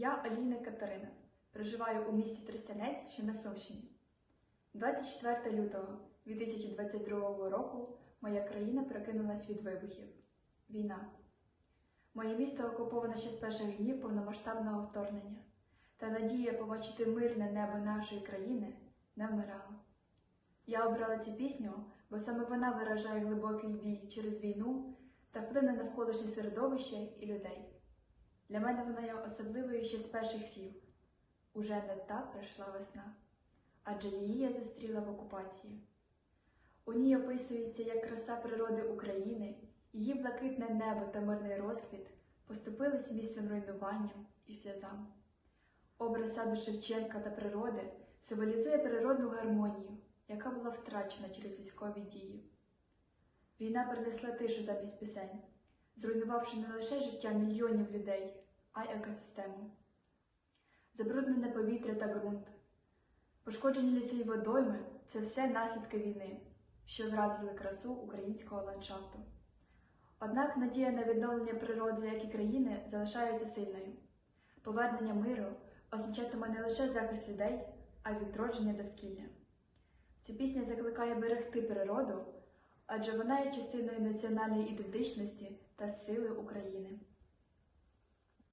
Я Аліна Катерина. Проживаю у місті Тростянець, що на Сумщині. 24 лютого 2022 року моя країна прокинулась від вибухів. Війна. Моє місто окуповане ще з перших днів повномасштабного вторгнення, та надія побачити мирне небо нашої країни не вмирала. Я обрала цю пісню, бо саме вона виражає глибокий біль через війну та вплине на навколишнє середовище і людей. Для мене вона є особливою ще з перших слів. Уже не та прийшла весна, адже її я зустріла в окупації. У ній описується як краса природи України, її блакитне небо та мирний розквіт поступились місцем руйнуванням і сльозам. Образ саду Шевченка та природи символізує природну гармонію, яка була втрачена через військові дії. Війна принесла тишу замість пісень, зруйнувавши не лише життя мільйонів людей, а й екосистему. Забруднене повітря та ґрунт, пошкоджені ліси й водойми це все наслідки війни, що вразили красу українського ландшафту. Однак надія на відновлення природи, як і країни, залишається сильною. Повернення миру означатиме не лише захист людей, а й відродження довкілля. Ця пісня закликає берегти природу, адже вона є частиною національної ідентичності та сили України.